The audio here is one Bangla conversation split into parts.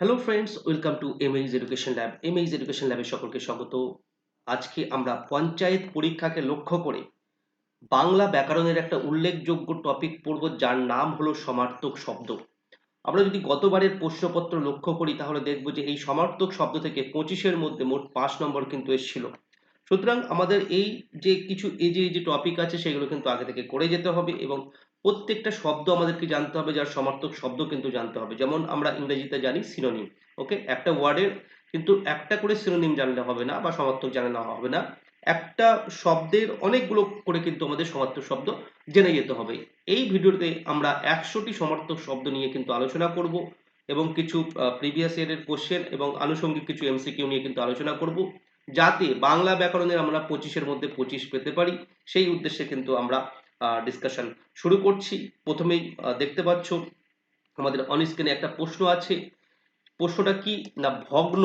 Hello friends welcome to image education lab image education ল্যাবে সকলকে স্বাগত। আজকে আমরা পঞ্চায়েত পরীক্ষাকে লক্ষ্য করে বাংলা ব্যাকরণের একটা উল্লেখযোগ্য টপিক পড়ব, যার নাম হলো সমার্থক শব্দ। আমরা যদি গতবারের প্রশ্নপত্র লক্ষ্য করি, তাহলে দেখব যে এই সমার্থক শব্দ থেকে পঁচিশের মধ্যে মোট পাঁচ নম্বর কিন্তু এসেছিল। সুতরাং আমাদের এই যে কিছু, এই যে এই যে টপিক আছে, সেগুলো কিন্তু আগে থেকে করে যেতে হবে এবং প্রত্যেকটা শব্দ আমাদেরকে জানতে হবে, যার সমার্থক শব্দ কিন্তু জানতে হবে। যেমন আমরা ইংরেজিতে জানি সিনোনিম ওকে একটা ওয়ার্ডের কিন্তু একটা করে সিনোনিম জানলে হবে না বা সমার্থক জানলে হবে না। একটা শব্দের অনেকগুলো করে কিন্তু আমাদের সমার্থক শব্দ জেনে যেতে হবে। এই ভিডিওতে আমরা একশোটি সমার্থক শব্দ নিয়ে কিন্তু আলোচনা করব এবং কিছু প্রিভিয়াস ইয়ারের কোশ্চেন এবং আনুষঙ্গিক কিছু এমসিকিউ নিয়ে কিন্তু আলোচনা করব, যাতে বাংলা ব্যাকরণের আমরা পঁচিশের মধ্যে পঁচিশ পেতে পারি। সেই উদ্দেশ্যে কিন্তু আমরা ডিসকাশন শুরু করছি। প্রথমেই দেখতে পাচ্ছ আমাদের অন স্ক্রিনে একটা প্রশ্ন আছে। প্রশ্নটা কি? না, ভগ্ন।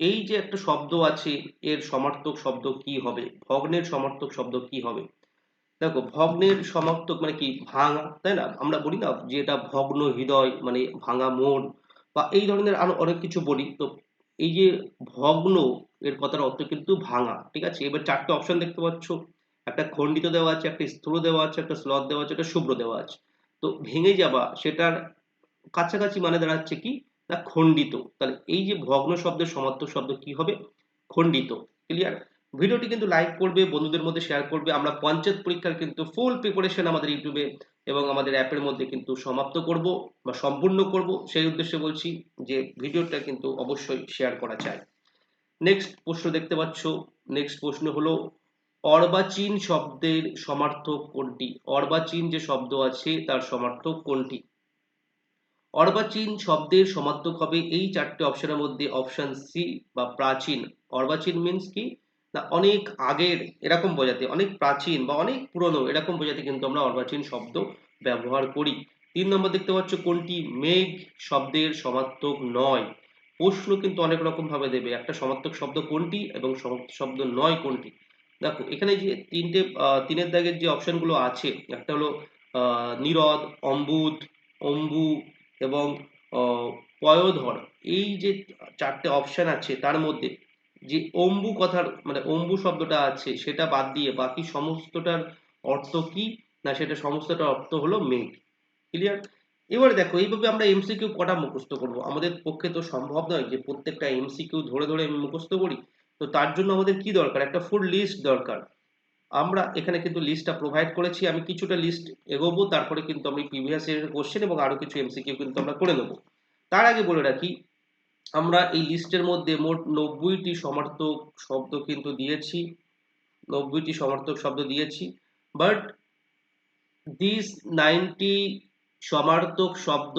এই যে একটা শব্দ আছে, এর সমার্থক শব্দ কি হবে? ভগ্নের সমার্থক শব্দ কি হবে? দেখো, ভগ্নের সমার্থক মানে কি? ভাঙা, তাই না? আমরা বলি না যে এটা ভগ্ন হৃদয় মানে ভাঙা মন বা এই ধরনের আরও অনেক কিছু বলি। তো এই যে ভগ্ন, এর কথার অর্থ কিন্তু ভাঙা, ঠিক আছে? এবার চারটে অপশন দেখতে পাচ্ছ। একটা খণ্ডিত দেওয়া আছে, একটা স্থূল দেওয়া আছে, একটা স্লথ দেওয়া আছে, একটা শুভ্র দেওয়া আছে। তো ভেঙে যাওয়া সেটার কাছাকাছি মানে দাঁড়াচ্ছে কি? না খণ্ডিত। তাহলে এই যে ভগ্ন শব্দের সমার্থক শব্দ কি হবে? খণ্ডিত। ক্লিয়ার ভিডিওটি কিন্তু লাইক করবে, বন্ধুদের মধ্যে শেয়ার করবে। আমরা পঞ্চায়েত পরীক্ষার কিন্তু ফুল প্রিপারেশন আমাদের ইউটিউবে এবং আমাদের অ্যাপের মধ্যে কিন্তু সমাপ্ত করব বা সম্পূর্ণ করব। সেই উদ্দেশ্যে বলছি যে ভিডিওটা কিন্তু অবশ্যই শেয়ার করা চাই। নেক্সট প্রশ্ন দেখতে পাচ্ছ। নেক্সট প্রশ্ন হলো অর্বাচীন শব্দের সমার্থক কোনটি? অর্বাচীন যে শব্দ আছে, তার সমার্থক কোনটি? অর্বাচীন শব্দের সমার্থক হবে এই চারটে অপশনের মধ্যে অপশন সি বা প্রাচীন। অর্বাচীন মিন্স কি? না, অনেক আগের, এরকম বোঝাতে অনেক প্রাচীন বা অনেক পুরনো, এরকম বোঝাতে কিন্তু আমরা অর্বাচীন শব্দ ব্যবহার করি। তিন নম্বর দেখতে পাচ্ছ কোনটি? মেঘ শব্দের সমার্থক নয়। প্রশ্ন কিন্তু অনেক রকম ভাবে দেবে। একটা সমার্থক শব্দ কোনটি এবং সমার্থক শব্দ নয় কোনটি? দেখো, এখানে যে তিনটে তিনের দাগের যে অপশনগুলো আছে, একটা হলো নিরদ, অম্বুদ, অম্বু এবং পয়োধর, এই যে চারটে অপশন আছে, তার মধ্যে যে অম্বু কথার মানে অম্বু শব্দটা আছে, সেটা বাদ দিয়ে বাকি সমস্তটার অর্থ কি? না, সেটা সমস্তটার অর্থ হলো মেঘ। ক্লিয়ার এবারে দেখো, এইভাবে আমরা এমসিকিউ কটা মুখস্থ করব? আমাদের পক্ষে তো সম্ভব নয় যে প্রত্যেকটা এমসিকিউ ধরে ধরে আমি মুখস্থ করি। তো তার জন্য আমাদের কি দরকার? একটা ফুল লিস্ট দরকার। আমরা এখানে কিন্তু লিস্টটা প্রোভাইড করেছি, আমি কিছুটা লিস্ট এগোবো, তারপরে কিন্তু আমি প্রিভিয়াস এর কোশ্চেন এবং আরও কিছু এমসিকিউ কিন্তু আমরা করে নেব। তার আগে বলে রাখি, আমরা এই লিস্টের মধ্যে মোট নব্বইটি সমার্থক শব্দ কিন্তু দিয়েছি, নব্বইটি সমার্থক শব্দ দিয়েছি বাট দিস নাইনটি সমার্থক শব্দ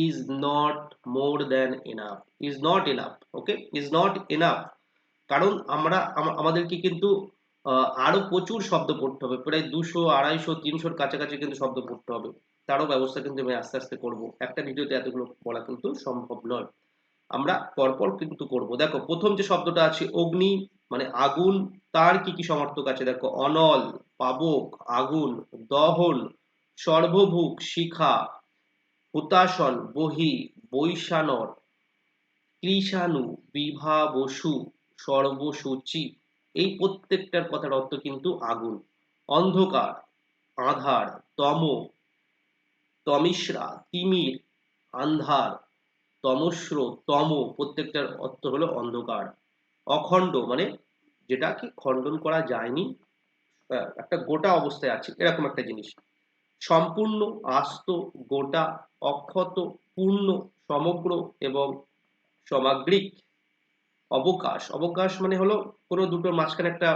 is not more than enough is not enough okay is not enough কারণ আমরা আমাদেরকে কিন্তু আরও প্রচুর শব্দ পড়তে হবে। প্রায় দুশো, আড়াইশো, তিনশোর কাছাকাছি কিন্তু শব্দ পড়তে হবে। তারও ব্যবস্থা কিন্তু আমি আস্তে আস্তে করব। একটা ভিডিওতে এতগুলো বলা কিন্তু সম্ভব নয়। আমরা পরপর কিন্তু করব। দেখো, প্রথম যে শব্দটা আছে, অগ্নি মানে আগুন, তার কি কি সমর্থক আছে? দেখো, অনল, পাবক, আগুন, দহন, সর্বভুক, শিখা হুতাসন বহি বৈশানর কৃষাণু বিভা বসু সর্বসূচি। এই প্রত্যেকটার কথার অর্থ কিন্তু আগুন। অন্ধকার, আধার, তম, তমিশ্রা, তিমির, আন্ধার তমস্র তম, প্রত্যেকটার অর্থ হলো অন্ধকার। অখণ্ড মানে যেটা কি খণ্ডন করা যায়নি একটা গোটা অবস্থায় আছে, এরকম একটা জিনিস। সম্পূর্ণ, আস্ত, গোটা, অক্ষত, পূর্ণ, সমগ্র এবং সমাগ্রিক। অবকাশ। অবকাশ মানে হলো কোনো দুটোর মাঝখানে একটা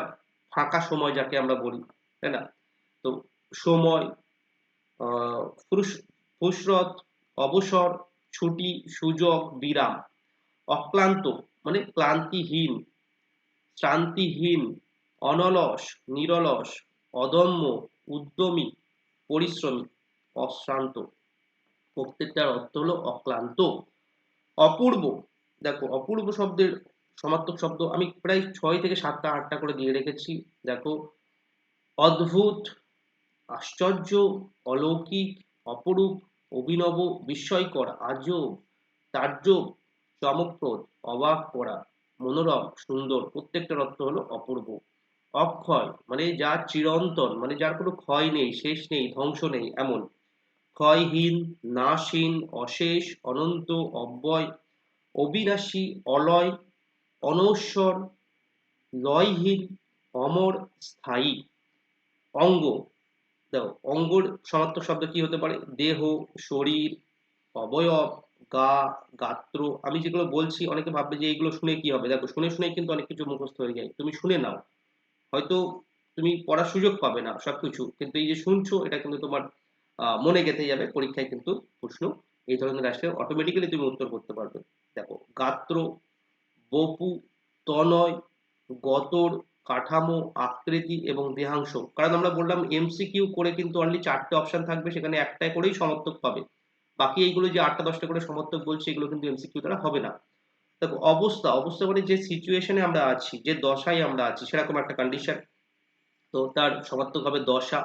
ফাঁকা সময় যাকে আমরা বলি, তাই না? তো সময় ফুসরত অবসর, ছুটি, সুযোগ, বিরাম। অক্লান্ত মানে ক্লান্তিহীন, শ্রান্তিহীন, অনলস, নিরলস, অদম্য, উদ্যমী, পরিশ্রমী, অশ্রান্ত। প্রত্যেকটার অর্থ হলো অক্লান্ত। অপূর্ব, দেখো, অপূর্ব শব্দের সমার্থক শব্দ আমি প্রায় ছয় থেকে সাতটা, আটটা করে দিয়ে রেখেছি। দেখো, অদ্ভুত, আশ্চর্য, অলৌকিক, অপরূপ, অভিনব, বিস্ময়কর, আজব তার্য চমকপ্রদ, অবাক করা, মনোরম, সুন্দর। প্রত্যেকটার অর্থ হলো অপূর্ব। অক্ষয় মানে যার চিরন্তন মানে যার কোনো ক্ষয় নেই, শেষ নেই, ধ্বংস নেই, এমন। ক্ষয়হীন, নাশহীন, অশেষ, অনন্ত, অব্যয়, অবিনাশী, অলয় অনশ্বর লয়হীন অমর, স্থায়ী। অঙ্গ। দেখো, অঙ্গর সমার্থক শব্দ কি হতে পারে? দেহ, শরীর, অবয়ব, গা, গাত্র। আমি যেগুলো বলছি, অনেকে ভাববে যে এইগুলো শুনে কি হবে? দেখো, শুনে শুনে কিন্তু অনেক কিছু মুখস্থ হয়ে যায়। তুমি শুনে নাও। হয়তো তুমি পড়ার সুযোগ পাবে না সবকিছু, কিন্তু এই যে শুনছো, এটা কিন্তু তোমার মনে গেঁথে যাবে। পরীক্ষায় কিন্তু প্রশ্ন এই ধরনের আসলে অটোমেটিক্যালি তুমি উত্তর করতে পারবে। দেখো, গাত্র বপু, তনয়, গতর, কাঠামো, আকৃতি এবং দেহাংশ। কারণ আমরা বললাম এমসিকিউ করে কিন্তু অনলি চারটে অপশন থাকবে, সেখানে একটাই করেই সমর্থক পাবে। বাকি এইগুলো যে আটটা, দশটা করে সমর্থক বলছে, এগুলো কিন্তু এমসিকিউ দ্বারা হবে না। দেখো, অবস্থা অবস্থা মানে যে সিচুয়েশনে আমরা আছি, যে দশায় আমরা আছি, সেরকম একটা কন্ডিশন তো তার সমর্থক হবে দশা,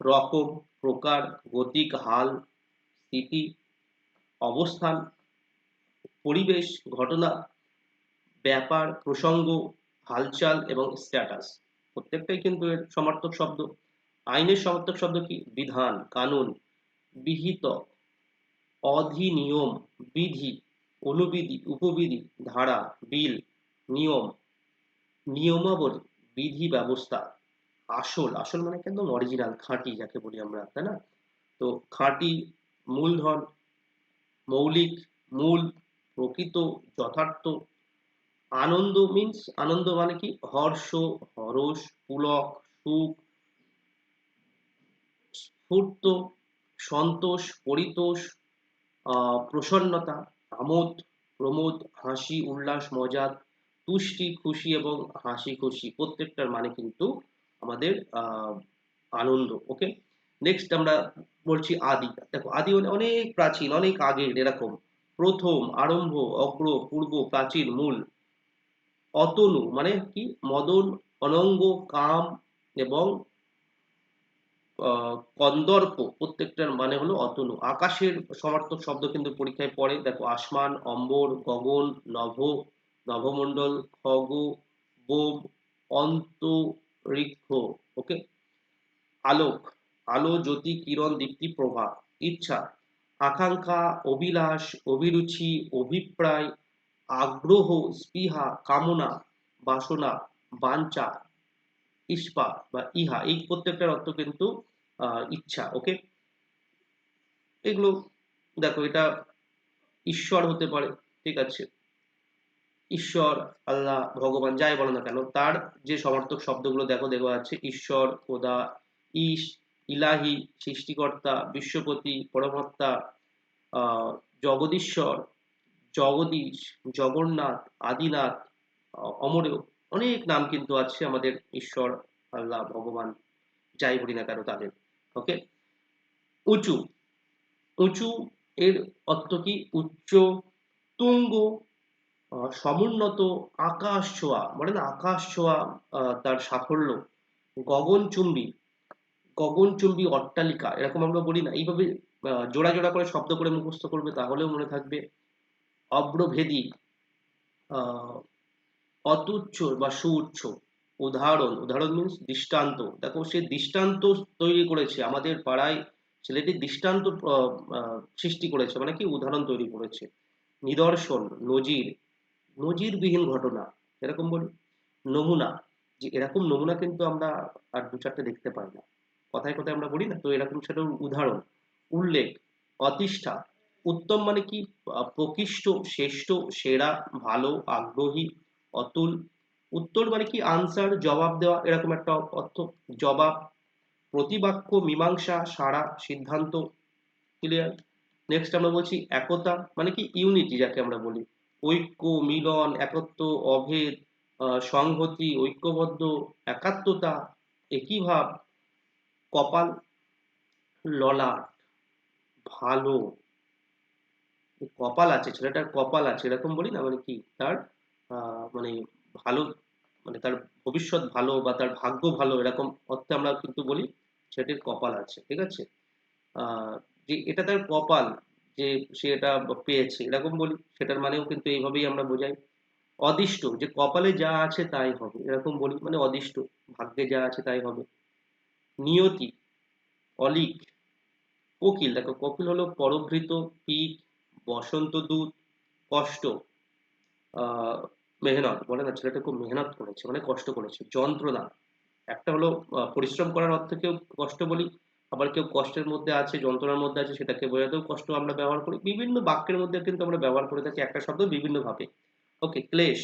রকম, প্রকার, গতিক, হাল, স্থিতি, অবস্থান, পরিবেশ, ঘটনা ব্যাপার, প্রসঙ্গ, হালচাল এবং স্ট্যাটাস প্রত্যেকটাই কিন্তু এর সমার্থক শব্দ। আইনের সমার্থক শব্দ কি? বিধান, কানুন, বিহিত, অধিনিয়ম, বিধি, অনুবিধি, উপবিধি, ধারা, বিল, নিয়ম, নিয়মাবলী, বিধি ব্যবস্থা, আসল। আসল মানে একদম অরিজিনাল খাঁটি যাকে বলি আমরা, তাই না? তো খাঁটি মূলধন, মৌলিক, মূল, প্রকৃত, যথার্থ আনন্দ মিন্স আনন্দ মানে কি? হর্ষ হরস পুলক, সুখ, স্ফূর্ত, সন্তোষ, পরিতোষ প্রসন্নতা, আমোদ, প্রমোদ, হাসি, উল্লাস, মজা, তুষ্টি, খুশি এবং হাসি খুশি। প্রত্যেকটার মানে কিন্তু আমাদের আনন্দ ওকে নেক্সট আমরা বলছি আদি। দেখো, আদি মানে অনেক প্রাচীন, অনেক আগের, এরকম। প্রথম, আরম্ভ, অগ্র, পূর্ব, প্রাচীন, মূল। অতনু মানে কি? মদন, অনঙ্গ, কাম এবং কন্দর্প প্রত্যেকটার মানে হলো অতনু। আকাশের সমার্থক শব্দ কিন্তু পরীক্ষায় পড়ে। দেখো, আসমান, অম্বর, গগন, নভ, নভমণ্ডল, খগ, বোম, অন্তরিক্ষ ওকে আলোক, আলো, জ্যোতি, কিরণ, দীপ্তি, প্রভা, ইচ্ছা, আকাঙ্ক্ষা, অভিলাষ, অভিরুচি, অভিপ্রায় আগ্রহ স্পৃহা কামনা বাসনা বাঞ্ছা ইস্পা বা ইহা এই প্রত্যেকটার অর্থ কিন্তু ইচ্ছা ওকে এগুলো দেখো এটা ঈশ্বর হতে পারে ঠিক আছে? ঈশ্বর আল্লাহ ভগবান যাই বলো না কেন তার যে সমর্থক শব্দগুলো দেখো দেওয়া আছে ঈশ্বর খোদা ইস ইলাহি সৃষ্টিকর্তা বিশ্বপতি পরমাত্মা আহ, জগদীশ্বর জগদীশ, জগন্নাথ, আদিনাথ, অমরেও অনেক নাম কিন্তু আছে আমাদের ঈশ্বর, আল্লাহ, ভগবান, যাই বলি না কেন তাদের। ওকে উঁচু। উঁচু এর অর্থ কি? উচ্চ, তুঙ্গ সমুন্নত, আকাশ ছোঁয়া। বলে না, আকাশ ছোঁয়া তার সাফল্য। গগনচুম্বী গগনচুম্বী অট্টালিকা। এরকম আমরা বলি না। এইভাবে জোড়া জোড়া করে শব্দ করে মুখস্থ করবে তাহলেও মনে থাকবে অব্রভেদী অতুচ্ছ বা সুউচ্চ উদাহরণ উদাহরণ মিন্স দৃষ্টান্ত। দেখো, সে দৃষ্টান্ত তৈরি করেছে, আমাদের পাড়ায় ছেলেটি দৃষ্টান্ত সৃষ্টি করেছে মানে কি? উদাহরণ তৈরি করেছে। নিদর্শন, নজির, নজিরবিহীন ঘটনা, এরকম বলি। নমুনা, যে এরকম নমুনা কিন্তু আমরা আর দু চারটে দেখতে পাই না। কথায় কথায় আমরা বলি না, তো এরকম সেটা উদাহরণ। উল্লেখ, অতিষ্ঠা উত্তম মানে কি? প্রকৃষ্ট, শ্রেষ্ঠ, সেরা, ভালো, আগ্রহী, অতুল। উত্তর মানে কি? আনসার জবাব দেওয়া, এরকম একটা অর্থ। জবাব, প্রতিবাক্য, মীমাংসা সারা সিদ্ধান্ত। ক্লিয়ার নেক্সট আমরা বলছি একতা মানে কি? ইউনিটি যাকে আমরা বলি। ঐক্য, মিলন একত্ব অভেদ সংহতি, ঐক্যবদ্ধ, একাত্মতা, একই ভাব, কপাল, ললাট, ভালো। কপাল আছে, ছেলেটার কপাল আছে, এরকম বলি না মানে কি, তার মানে ভালো মানে তার ভবিষ্যৎ ভালো বা তার ভাগ্য ভালো, এরকম অর্থে আমরা কিন্তু বলি ছেলেটির কপাল আছে, ঠিক আছে? যে এটা তার কপাল, যে সে এটা পেয়েছে, এরকম বলি, সেটার মানেও কিন্তু এইভাবেই আমরা বোঝাই। অদিষ্ট, যে কপালে যা আছে তাই হবে, এরকম বলি মানে অদিষ্ট, ভাগ্যে যা আছে তাই হবে। নিয়তি, অলিক, কোকিল, দেখো, কোকিল হলো পরভৃত পিক বসন্ত দূত কষ্ট মেহনত, বলে না, ছেলেটা খুব মেহনত করেছে মানে কষ্ট করেছে, যন্ত্রণা। একটা হলো পরিশ্রম করার অর্থে কেউ কষ্ট বলি, আবার কেউ কষ্টের মধ্যে আছে, যন্ত্রণার মধ্যে আছে, সেটাকে বোঝাতেও কষ্ট আমরা ব্যবহার করি। বিভিন্ন বাক্যের মধ্যে কিন্তু আমরা ব্যবহার করে থাকি, একটা শব্দ বিভিন্ন ভাবে ওকে, ক্লেশ,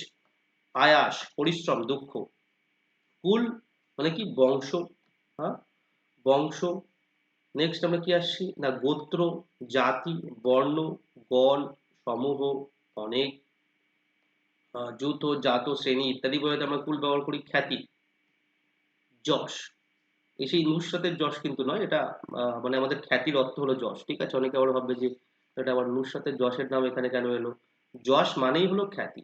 আয়াস, পরিশ্রম, দুঃখ। কুল মানে কি? বংশ হ্যাঁ? বংশ নেক্সট আমরা কি আসছি? না, গোত্র, জাতি, বর্ণ, গণ, সমূহ, অনেক যুত জাত, শ্রেণি ইত্যাদি বোঝাতে আমরা কুল ব্যবহার করি খ্যাতি, যশ। এই সেই নুসরাতের যশ কিন্তু নয়, এটা মানে আমাদের খ্যাতির অর্থ হলো যশ, ঠিক আছে? অনেকে আবার ভাববে যে এটা আবার নুসরাতের যশের নাম এখানে কেন এলো? যশ মানেই হলো খ্যাতি।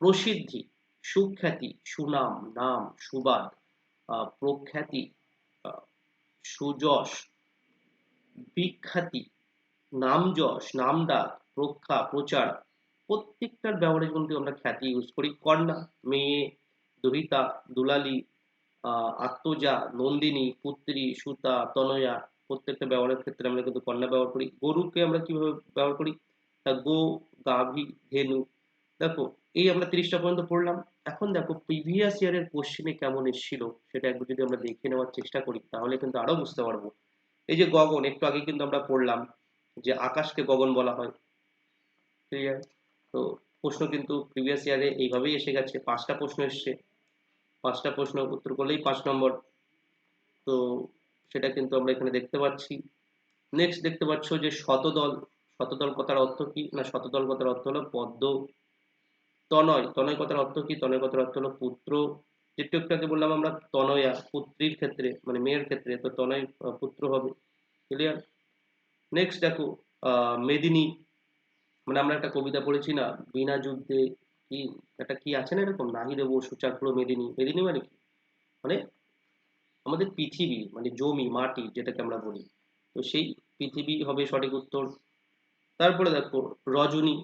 প্রসিদ্ধি, সুখ্যাতি, সুনাম, নাম, সুবাদ প্রখ্যাতি সুযশ, বিখ্যাতি নামযশ নামডাক রক্ষা প্রচার, প্রত্যেকটার ব্যবহারে কিন্তু আমরা খ্যাতি ইউজ করি। কন্যা, মেয়ে, দুহিতা, দুলালি আত্মজা, নন্দিনী, পুত্রী, সুতা, তনয়া, প্রত্যেকটা ব্যবহারের ক্ষেত্রে আমরা কিন্তু কন্যা ব্যবহার করি। গরুকে আমরা কীভাবে ব্যবহার করি? তা গো, গাভী ধেনু দেখো, এই আমরা তিরিশটা পর্যন্ত পড়লাম। এখন দেখো প্রিভিয়াস ইয়ারের কোশ্চেনে কেমন এসেছিল, সেটা একবার যদি আমরা দেখে নেওয়ার চেষ্টা করি, তাহলে কিন্তু আরও বুঝতে পারব। এই যে গগন, একটু আগে কিন্তু আমরা পড়লাম যে আকাশকে গগন বলা হয়। ক্লিয়ার তো প্রশ্ন কিন্তু প্রিভিয়াস ইয়ারে এইভাবেই এসে গেছে, পাঁচটা প্রশ্ন এসছে। পাঁচটা প্রশ্ন, উত্তর করলেই পাঁচ নম্বর। তো সেটা কিন্তু আমরা এখানে দেখতে পাচ্ছি। নেক্সট দেখতে পাচ্ছ যে শতদল শতদল কথার অর্থ কি? না, শতদল কথার অর্থ হলো পদ্ম। তনয় তনয় কথার অর্থ কি? তনয় কথার অর্থ হলো পুত্র। যেটু বললাম আমরা তনয়া, পুত্রীর ক্ষেত্রে মানে মেয়ের ক্ষেত্রে, তো তনয় পুত্র হবে। ক্লিয়ার নেক্সট দেখো মেদিনী। মানে আমরা একটা কবিতা পড়েছি না, বিনা যুদ্ধে কি, একটা কি আছে না এরকম? নাহি দেবো সুচাগ্র মেদিনী। মেদিনী মানে কি? মানে আমাদের পৃথিবী মানে জমি, মাটি, যেটাকে আমরা বলি। তো সেই পৃথিবী হবে সঠিক উত্তর। তারপরে দেখো, রজনী।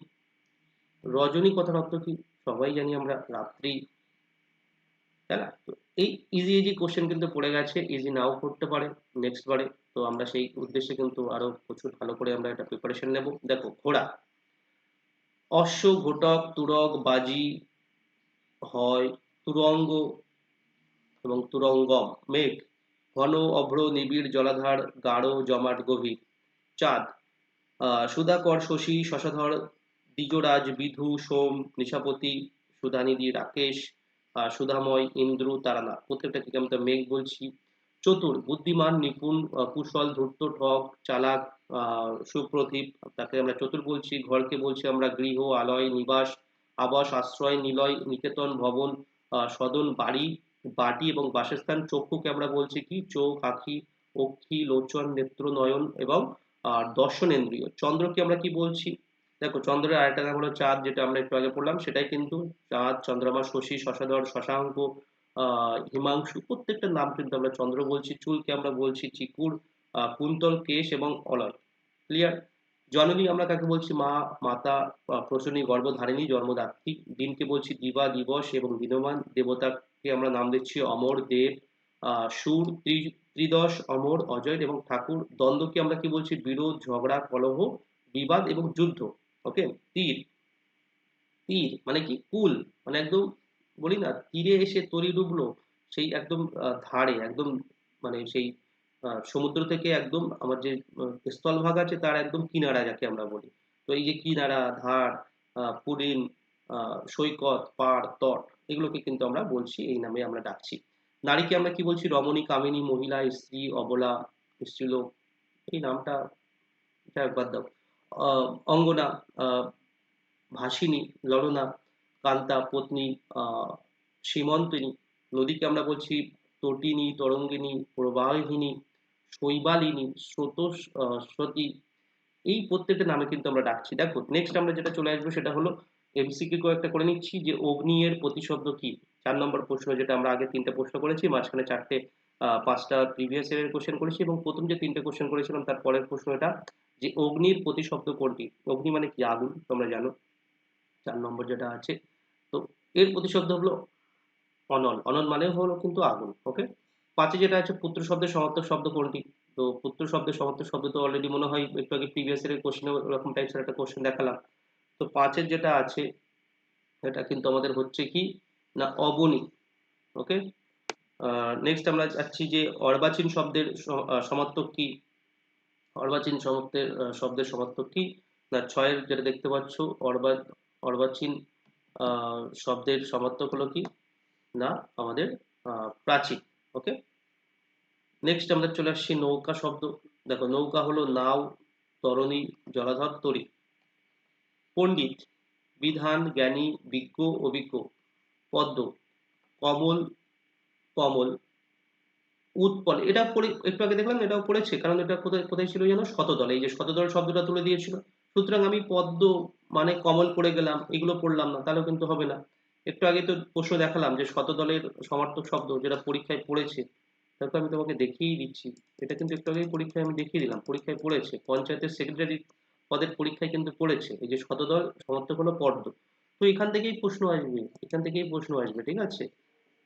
রজনী কথার অর্থ কি? সবাই জানি আমরা রাত্রি। তাই না? তো এই ইজি ইজি কোশ্চেন কিন্তু পড়ে গেছে ইজি নাও করতে পারে নেক্সট বারে। তো আমরা সেই উদ্দেশ্যে কিন্তু আরও প্রচুর ভালো করে আমরা এটা প্রিপারেশন নেব। দেখো, ঘোড়া। অশ্ব ঘোটক তুরগ, বাজি হয় তুরঙ্গ এবং তুরঙ্গম। মেঘ, ঘন, অভ্র, নিবিড়, জলাধার, গাঢ়, জমাট, গভীর। চাঁদ সুধাকর, শশী, শশধর দ্বিজরাজ বিধু, সোম, নিশাপতি, সুধানিধি, রাকেশ সুধাময়, ইন্দ্র প্রত্যেকটা থেকে আমরা মেঘ বলছি। চতুর, বুদ্ধিমান, নিপুণ কুশল, ধূর্ত ঠক চালাক সুপ্রদীপ। তাকে আমরা চতুর বলছি, ঘরকে বলছি আমরা গৃহ, আলয়, নিবাস, আবাস, আশ্রয়, নিলয়, নিকেতন, ভবন সদন, বাড়ি, বাটি এবং বাসস্থান। চক্ষুকে আমরা বলছি কি? চোখ, আখি, অক্ষি, লোচন নেত্র নয়ন এবং দর্শনেন্দ্রিয়। চন্দ্রকে আমরা কি বলছি? দেখো চন্দ্রের আরেকটা নাম হলো চাঁদ যেটা আমরা একটু আগে পড়লাম। সেটাই কিন্তু চাঁদ চন্দ্রমা শশী শশাধর শশাঙ্ক আহ হিমাংশু প্রত্যেকটা নাম কিন্তু আমরা চন্দ্র বলছি চুলকে আমরা বলছি চিকুর কুন্তল কেশ এবং অলয়। ক্লিয়ার জননী আমরা কাকে বলছি? মা মাতা আহ, প্রসূনী গর্ভধারিণী জন্মদাত্রী। দিনকে বলছি দিবা দিবস এবং দিনমান দেবতাকে আমরা নাম দিচ্ছি অমর দেব সুর ত্রিদশ অমর অজয় এবং ঠাকুর। দ্বন্দ্বকে আমরা কি বলছি? বিরোধ ঝগড়া কলহ বিবাদ এবং যুদ্ধ। ওকে তীর। তীর মানে কি? কুল মানে একদম বলি না তীরে এসে তরি ডুবলো সেই একদম ধারে একদম মানে সেই সমুদ্র থেকে একদম আমার যে স্থলভাগ আছে তার একদম কিনারা যাকে আমরা বলি। তো এই যে কিনারা ধার আহ, সৈকত পাড় তট এগুলোকে কিন্তু আমরা বলছি এই নামে আমরা ডাকছি। নারীকে আমরা কি বলছি? রমণী কামিনী মহিলা স্ত্রী অবলা স্ত্রীলোক এই নামটা এটা একবার দাও। অঙ্গনা ভাসিনী, ললনা, কান্তা, পত্নী সীমন্তিনী, নদীকে আমরা বলছি তটিনী, তরঙ্গিনী, প্রবাহিনী, শৈবালিনী, স্রোত স্রোতী, এই প্রত্যেকটা নামে কিন্তু আমরা ডাকছি। দেখো নেক্সট আমরা যেটা চলে আসব সেটা হলো এমসিকিউ কয়েকটা করে নিচ্ছি যে অগ্নি এর প্রতিশব্দ কি? চার নম্বর প্রশ্ন যেটা আমরা আগে তিনটে প্রশ্ন করেছি, মাঝখানে চারটে পাঁচটা প্রিভিয়াস ইয়ারের কোশ্চেন করেছি এবং প্রথম যে তিনটে কোশ্চেন করেছিলাম তার পরের প্রশ্ন এটা যে অগ্নির প্রতিশব্দ কোনটি? অগ্নি মানে কি? আগুন, তোমরা জানো। চার নম্বর যেটা আছে। তো এর প্রতিশব্দ হলো অনল। অনল মানে হলো কিন্তু আগুন ওকে পাঁচে যেটা আছে, পুত্র শব্দের সমার্থক শব্দ কোনটি? তো পুত্র শব্দের সমার্থক শব্দ তো অলরেডি মনে হয় একটু আগে প্রিভিয়াস ইয়ারের কোশ্চেনে এরকম টাইপসের একটা কোশ্চেন দেখালাম। তো পাঁচের যেটা আছে এটা কিন্তু আমাদের হচ্ছে কি? না, অবনী ওকে নেক্সট আমরা যাচ্ছি যে অর্বাচীন শব্দের সমার্থক কি? অর্বাচীন আহ, শব্দের সমার্থক কি? না ছয়ের যেটা দেখতে পাচ্ছ অর্বা অর্বাচীন শব্দের সমার্থক হলো কি? না আমাদের প্রাচীন ওকে? নেক্সট আমরা চলে আসছি নৌকা শব্দ। দেখো নৌকা হলো নাও তরণী জলাধর তরি। পণ্ডিত বিধান জ্ঞানী বিজ্ঞ অভিজ্ঞ। পদ্ম কমল কমল। উৎপল, এটা একটু আগে দেখলাম এটাও পড়েছে, কারণ এটা কোথায় কোথায় ছিল যেন? শতদল, এই যে শতদল শব্দটা তুলে দিয়েছিল। সুতরাং আমি পদ্ম মানে কমল পড়ে গেলাম, এগুলো পড়লাম না, তাহলেও কিন্তু হবে না। একটু আগে তো প্রশ্ন দেখালাম যে শতদলের সমার্থক শব্দ যেটা পরীক্ষায় পড়েছে, তারপর আমি তোমাকে দেখিয়েই দিচ্ছি। এটা কিন্তু একটু আগেই পরীক্ষায় আমি দেখিয়ে দিলাম, পরীক্ষায় পড়েছে। পঞ্চায়েতের সেক্রেটারি পদের পরীক্ষায় কিন্তু পড়েছে, এই যে শতদল সমর্থক হলো পদ্ম। তো এখান থেকেই প্রশ্ন আসবে, এখান থেকেই প্রশ্ন আসবে, ঠিক আছে?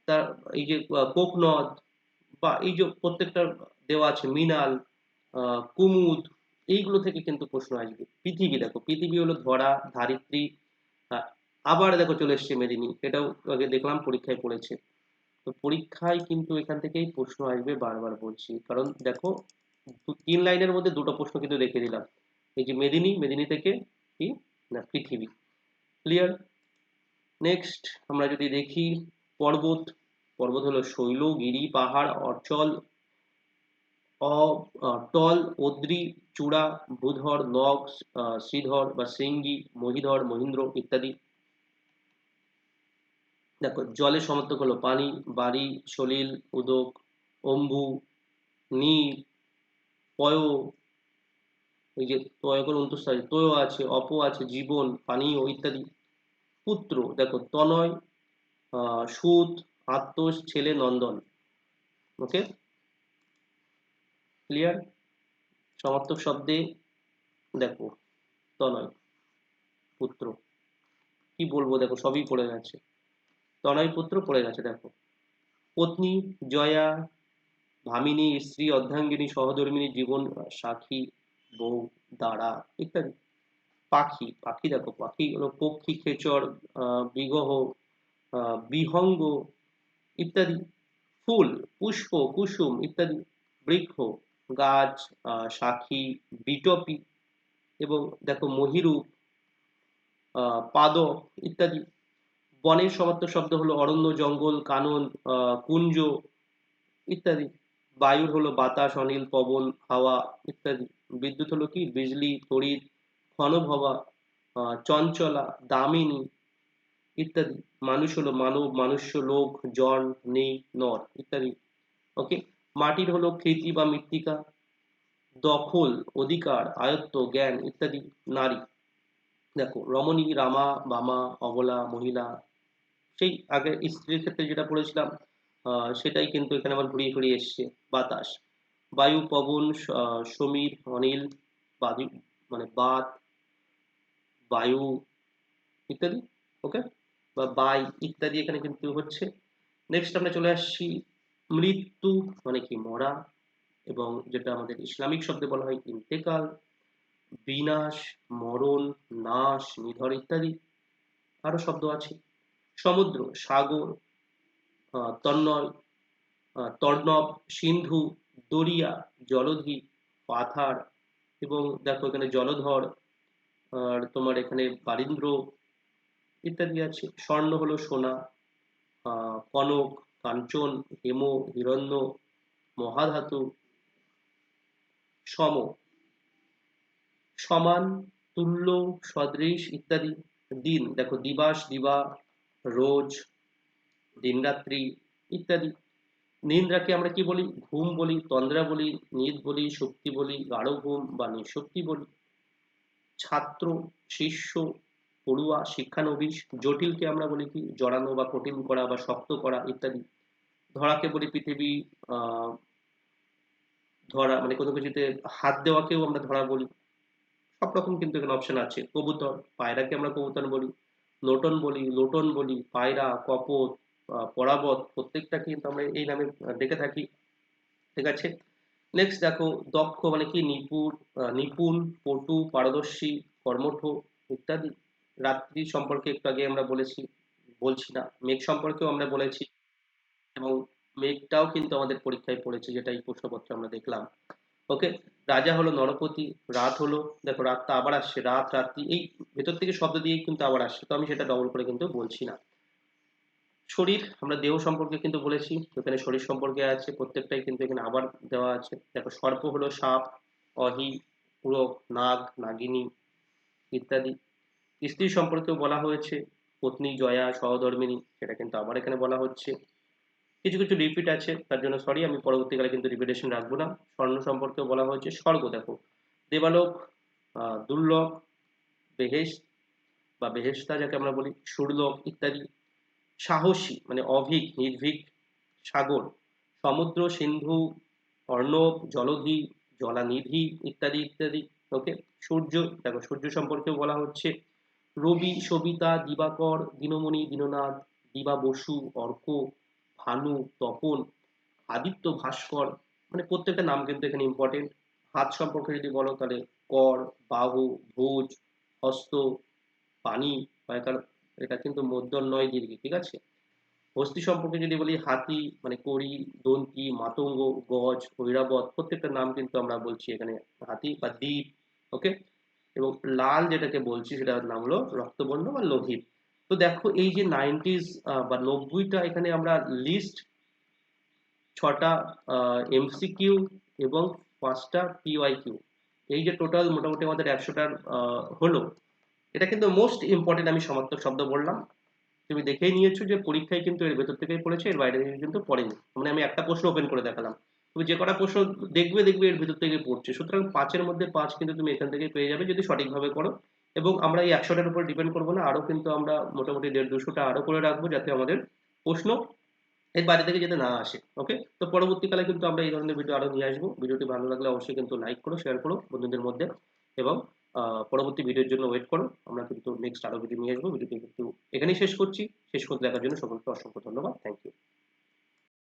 তার এই যে কোকনদ বা এই যে প্রত্যেকটা দেওয়া আছে মিনাল আহ, কুমুদ এইগুলো থেকে কিন্তু প্রশ্ন আসবে। পৃথিবী দেখো পৃথিবী হলো ধরা ধারিত্রী আবার দেখো চলে এসছে মেদিনী এটাও আগে দেখলাম পরীক্ষায় পড়েছে। তো পরীক্ষায় কিন্তু এখান থেকেই প্রশ্ন আসবে বারবার বলছি কারণ দেখো তিন লাইনের মধ্যে দুটো প্রশ্ন কিন্তু দেখে দিলাম। এই যে মেদিনী মেদিনী থেকে কি? না পৃথিবী। ক্লিয়ার নেক্সট আমরা যদি দেখি পর্বত পর্বত হলো শৈল, গিরি, পাহাড়, অচল অটল অদ্রি চূড়া ভূধর নগ শ্রীধর বা শৃঙ্গি, মহিধর, মহিন্দ্র ইত্যাদি। দেখো জলের সমর্থক হলো পানি, বাড়ি, সলিল, উদক, অম্বু নীর পয়, এই যে তয়কর অন্তঃসারী তয় আছে, অপ আছে, জীবন, পানীয় ইত্যাদি। পুত্র, দেখো, তনয়, আহ, সুত আত্মস ছেলে নন্দন। ওকে ক্লিয়ার সমার্থক শব্দে দেখো তনয় পুত্র। কি বলব দেখো সবই পড়ে গেছে। তনয় পুত্র পড়ে গেছে দেখো। পত্নী জয়া ভামিনী স্ত্রী অর্ধাঙ্গিনী সহধর্মিনী জীবন সাক্ষী বউ দাঁড়া ইত্যাদি। পাখি পাখি দেখো পাখি হলো পক্ষী খেচর আহ, বিগহ আহ, বিহঙ্গ ইত্যাদি। ফুল পুষ্প কুসুম ইত্যাদি বৃক্ষ গাছ সাক্ষী বিটপি এবং দেখো মহিরূপ পাদক ইত্যাদি। বনের সমার্থক শব্দ হলো অরণ্য জঙ্গল কানন কুঞ্জ ইত্যাদি। বায়ুর হলো বাতাস অনিল পবন হাওয়া ইত্যাদি। বিদ্যুৎ হলো কি? বিজলি তড়িৎ আহ, চঞ্চলা দামিনী ইত্যাদি। মানুষ হলো মানব, মানুষ্য, লোক, জন, নেই, নর ইত্যাদি। ওকে মাটির হলো কৃতি বা মৃত্তিকা, দখল, অধিকার, আয়ত্ত, জ্ঞান ইত্যাদি, নারী। দেখো, রমণী, রামা বামা অবলা, মহিলা, সেই আগে স্ত্রীর ক্ষেত্রে যেটা পড়েছিলাম সেটাই কিন্তু এখানে আবার ঘুরিয়ে ঘুরিয়ে এসছে, বাতাস। বায়ু, পবন সমীর, অনিল, বায়ু মানে বাত, বায়ু ইত্যাদি ওকে বা বাই ইত্যাদি এখানে কিন্তু হচ্ছে। নেক্সট আমরা চলে আসছি মৃত্যু মানে কি মরা এবং যেটা আমাদের ইসলামিক শব্দে বলা হয় ইন্তেকাল বিনাশ মরণ নাশ নিধর ইত্যাদি। আরও শব্দ আছে। সমুদ্র সাগর আহ, তর্ণব সিন্ধু দরিয়া জলধি পাথার এবং দেখো এখানে জলধর আর তোমার এখানে বারীন্দ্র ইত্যাদি আছে। স্বর্ণ হলো সোনা কনক, কাঞ্চন, হেম, হিরণ্য, মহাধাতু, সম। সমান, তুল্য, সদৃশ ইত্যাদি। দিন, দেখো, দিবাস, দিবা, রোজ, দিনরাত্রি ইত্যাদি। নিন্দ্রাকে আমরা কি বলি? ঘুম বলি, তন্দ্রা বলি, নিদ বলি, শক্তি বলি, গাঢ় ঘুম বা নিঃশক্তি বলি। ছাত্র, শিষ্য পড়ুয়া শিক্ষানবিশ জটিলকে আমরা বলি কি, জড়ানো বা কঠিন করা বা শক্ত করা ইত্যাদি। ধরাকে বলি পৃথিবী ধরা মানে কোনো কিছুতে হাত দেওয়াকেও আমরা ধরা বলি। সব রকম কিন্তু এখানে অপশন আছে। কবুতর, পায়রাকে আমরা কবুতর বলি। লোটন বলি লোটন বলি, পায়রা, কপত পরাবত প্রত্যেকটা কিন্তু আমরা এই নামে দেখে থাকি। ঠিক আছে? নেক্সট দেখো, দক্ষ মানে কি? নিপুণ নিপুণ পটু পারদর্শী, কর্মঠ ইত্যাদি। রাত্রি সম্পর্কে একটু আগে আমরা বলেছি, বলছি না। মেঘ সম্পর্কেও আমরা বলেছি এবং মেঘটাও কিন্তু আমাদের পরীক্ষায় পড়েছে, যেটা এই প্রশ্নপত্রে আমরা দেখলাম। ওকে, রাজা হলো নরপতি, রাত হলো, দেখো রাতটা আবার আসছে, রাত, রাত্রি, এই ভেতর থেকে শব্দ দিয়েই কিন্তু আবার আসছে, তো আমি সেটা ডবল করে কিন্তু বলছি না। শরীর, আমরা দেহ সম্পর্কে কিন্তু বলেছি, এখানে শরীর সম্পর্কে আছে, প্রত্যেকটাই কিন্তু এখানে আবার দেওয়া আছে। দেখো সর্প হলো সাপ, অহি, পুরক, নাগ, নাগিনী ইত্যাদি। স্ত্রী সম্পর্কেও বলা হয়েছে, পত্নী জয়া, সহধর্মিনী, সেটা কিন্তু আবার এখানে বলা হচ্ছে। কিছু কিছু রিপিট আছে, তার জন্য সরি আমি পরবর্তীকালে কিন্তু রিপিটেশন রাখব না। স্বর্ণ সম্পর্কেও বলা হয়েছে, স্বর্গ দেখো। দেবালোক দুর্লভ বেহেশ বা বেহেস্তা যাকে আমরা বলি, সুরলোক ইত্যাদি। সাহসী মানে অভিক, নির্ভীক, সাগর। সমুদ্র, সিন্ধু, অর্ণব, জলধি, জলানিধি ইত্যাদি ইত্যাদি। ওকে সূর্য, দেখো সূর্য সম্পর্কেও বলা হচ্ছে। রবি, সবিতা, দিবাকর, দিনমণি, দীননাথ, দিবা বসু, অর্ক, ভানু, তপন, আদিত্য, ভাস্কর মানে প্রত্যেকটা নাম কিন্তু এখানে ইম্পর্টেন্ট হাত সম্পর্কে যদি বলো তাহলে কর, বাহু, ভুজ, হস্ত, পানি এটা কিন্তু মধ্যল নয় দীর্ঘ, ঠিক আছে? হস্তি সম্পর্কে যদি বলি, হাতি মানে কড়ি, দন্তি, মাতঙ্গ, গজ, ঐরাবত, প্রত্যেকটা নাম কিন্তু আমরা বলছি এখানে হাতি বা দ্বীপ ওকে এবং লাল যেটাকে বলছি সেটার নাম হলো রক্তবর্ণ বা লোহিত। তো দেখো এই যে নাইনটিস বা নব্বইটা এখানে আমরা লিস্ট ছটা এমসিকিউ এবং পাঁচটা পিওয়াই কিউ এই যে টোটাল মোটামুটি আমাদের একশোটার হলো। এটা কিন্তু মোস্ট ইম্পর্টেন্ট আমি সমার্থক শব্দ বললাম। তুমি দেখেই নিয়েছো যে পরীক্ষায় কিন্তু এর ভেতর থেকেই পড়েছে, এর বাইরে কিন্তু পড়েনি। মানে আমি একটা প্রশ্ন ওপেন করে দেখালাম। তুমি যে কটা প্রশ্ন দেখবে দেখবে এর ভিতর থেকে পড়ছে। সুতরাং পাঁচের মধ্যে পাঁচ কিন্তু তুমি এখান থেকে পেয়ে যাবে যদি সঠিকভাবে করো। এবং আমরা এই একশোটার উপর ডিপেন্ড করব না। আরও কিন্তু আমরা মোটামুটি দেড় দুশোটা আরও করে রাখব যাতে আমাদের প্রশ্ন এর বাইরে থেকে যাতে না আসে। ওকে তো পরবর্তীকালে কিন্তু আমরা এই ধরনের ভিডিও আরও নিয়ে আসব। ভিডিওটি ভালো লাগলে অবশ্যই কিন্তু লাইক করো শেয়ার করো বন্ধুদের মধ্যে। এবং পরবর্তী ভিডিওর জন্য ওয়েট করো। আমরা কিন্তু নেক্সট আরও ভিডিও নিয়ে আসব। ভিডিওটি কিন্তু এখানেই শেষ করছি। শেষ করতে দেখার জন্য সকলকে অসংখ্য ধন্যবাদ। Thank you